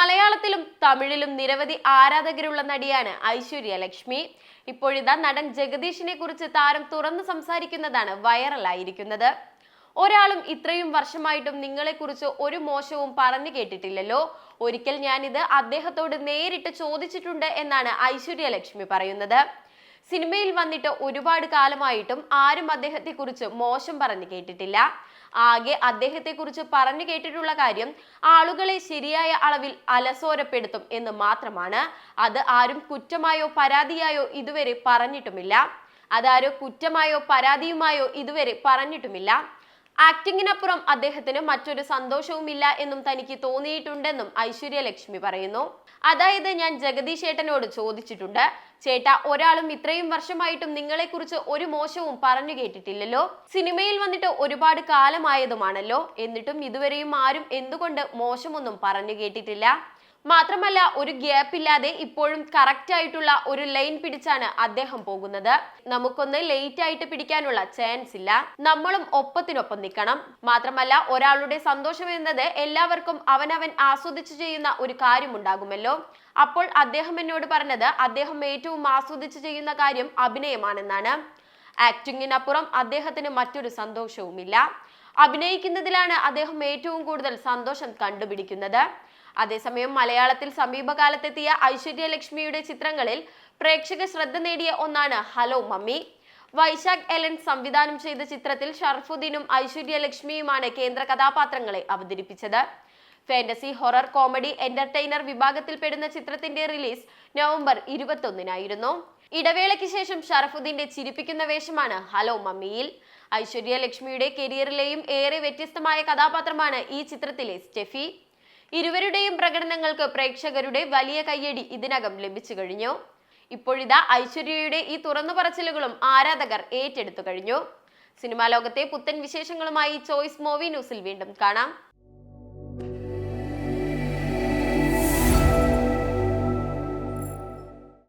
മലയാളത്തിലും തമിഴിലും നിരവധി ആരാധകരുള്ള നടിയാണ് ഐശ്വര്യ ലക്ഷ്മി. ഇപ്പോഴിതാ നടൻ ജഗദീഷിനെ കുറിച്ച് താരം തുറന്നു സംസാരിക്കുന്നതാണ് വൈറലായിരിക്കുന്നത്. ഒരാളും ഇത്രയും വർഷമായിട്ടും നിങ്ങളെക്കുറിച്ച് ഒരു മോശവും പറഞ്ഞു കേട്ടിട്ടില്ലല്ലോ. ഒരിക്കൽ ഞാനിത് അദ്ദേഹത്തോട് നേരിട്ട് ചോദിച്ചിട്ടുണ്ട് എന്നാണ് ഐശ്വര്യ ലക്ഷ്മി പറയുന്നത്. സിനിമയിൽ വന്നിട്ട് ഒരുപാട് കാലമായിട്ടും ആരും അദ്ദേഹത്തെക്കുറിച്ച് മോശം പറഞ്ഞു കേട്ടിട്ടില്ല. ആകെ അദ്ദേഹത്തെക്കുറിച്ച് പറഞ്ഞു കേട്ടിട്ടുള്ള കാര്യം ആളുകളെ ശരിയായ അളവിൽ അലസോരപ്പെടുത്തും എന്ന് മാത്രമാണ്. അത് ആരും കുറ്റമായോ പരാതിയായോ ഇതുവരെ പറഞ്ഞിട്ടുമില്ല. അതാരോ കുറ്റമായോ പരാതിയുമായോ ഇതുവരെ പറഞ്ഞിട്ടുമില്ല. ആക്ടിങ്ങിനപ്പുറം അദ്ദേഹത്തിന് മറ്റൊരു സന്തോഷവുമില്ല എന്നും തനിക്ക് തോന്നിയിട്ടുണ്ടെന്നും ഐശ്വര്യ ലക്ഷ്മി പറയുന്നു. അതായത് ഞാൻ ജഗദീഷ് ചേട്ടനോട് ചോദിച്ചിട്ടുണ്ട്. ചേട്ട ഒരാളും ഇത്രയും വർഷമായിട്ടും നിങ്ങളെക്കുറിച്ച് ഒരു മോശവും പറഞ്ഞു കേട്ടിട്ടില്ലല്ലോ. സിനിമയിൽ വന്നിട്ട് ഒരുപാട് കാലമായതുമാണല്ലോ. എന്നിട്ടും ഇതുവരെയും ആരും എന്തുകൊണ്ട് മോശമൊന്നും പറഞ്ഞു കേട്ടിട്ടില്ല? മാത്രമല്ല ഒരു ഗ്യാപ്പ് ഇല്ലാതെ ഇപ്പോഴും കറക്റ്റ് ആയിട്ടുള്ള ഒരു ലൈൻ പിടിച്ചാണ് അദ്ദേഹം പോകുന്നത്. നമുക്കൊന്ന് ലേറ്റ് ആയിട്ട് പിടിക്കാനുള്ള ചാൻസ് ഇല്ല. നമ്മളും ഒപ്പത്തിനൊപ്പം നിൽക്കണം. മാത്രമല്ല ഒരാളുടെ സന്തോഷം എന്നത് എല്ലാവർക്കും അവനവൻ ആസ്വദിച്ചു ചെയ്യുന്ന ഒരു കാര്യം ഉണ്ടാകുമല്ലോ അപ്പോൾ അദ്ദേഹം എന്നോട് പറഞ്ഞത് അദ്ദേഹം ഏറ്റവും ആസ്വദിച്ചു ചെയ്യുന്ന കാര്യം അഭിനയമാണെന്നാണ്. ആക്ടിങ്ങിനപ്പുറം അദ്ദേഹത്തിന് മറ്റൊരു സന്തോഷവുമില്ല. അഭിനയിക്കുന്നതിലാണ് അദ്ദേഹം ഏറ്റവും കൂടുതൽ സന്തോഷം കണ്ടുപിടിക്കുന്നത്. അതേസമയം മലയാളത്തിൽ സമീപകാലത്തെത്തിയ ഐശ്വര്യ ലക്ഷ്മിയുടെ ചിത്രങ്ങളിൽ പ്രേക്ഷക ശ്രദ്ധ നേടിയ ഒന്നാണ് ഹലോ മമ്മി. വൈശാഖ് എലൻ സംവിധാനം ചെയ്ത ചിത്രത്തിൽ ഷർഫുദ്ദീനും ഐശ്വര്യ ലക്ഷ്മിയുമാണ് കേന്ദ്ര കഥാപാത്രങ്ങളെ അവതരിപ്പിച്ചത്. ഫാന്റസി ഹൊറർ കോമഡി എന്റർടൈനർ വിഭാഗത്തിൽപ്പെടുന്ന ചിത്രത്തിന്റെ റിലീസ് നവംബർ ഇരുപത്തൊന്നിനായിരുന്നു. ഇടവേളയ്ക്ക് ശേഷം ഷറഫുദ്ദീന്റെ ചിരിപ്പിക്കുന്ന വേഷമാണ് ഹലോ മമ്മിയിൽ. ഐശ്വര്യ ലക്ഷ്മിയുടെ കരിയറിലെയും ഏറെ വ്യത്യസ്തമായ കഥാപാത്രമാണ് ഈ ചിത്രത്തിലെ സ്റ്റെഫി. ഇരുവരുടെയും പ്രകടനങ്ങൾക്ക് പ്രേക്ഷകരുടെ വലിയ കയ്യടി ഇതിനകം ലഭിച്ചു കഴിഞ്ഞു. ഇപ്പോഴിതാ ഐശ്വര്യയുടെ ഈ തുറന്നു പറച്ചിലുകളും ആരാധകർ ഏറ്റെടുത്തു കഴിഞ്ഞു. സിനിമാ ലോകത്തെ പുത്തൻ വിശേഷങ്ങളുമായി ചോയ്സ് മൂവി ന്യൂസിൽ വീണ്ടും കാണാം.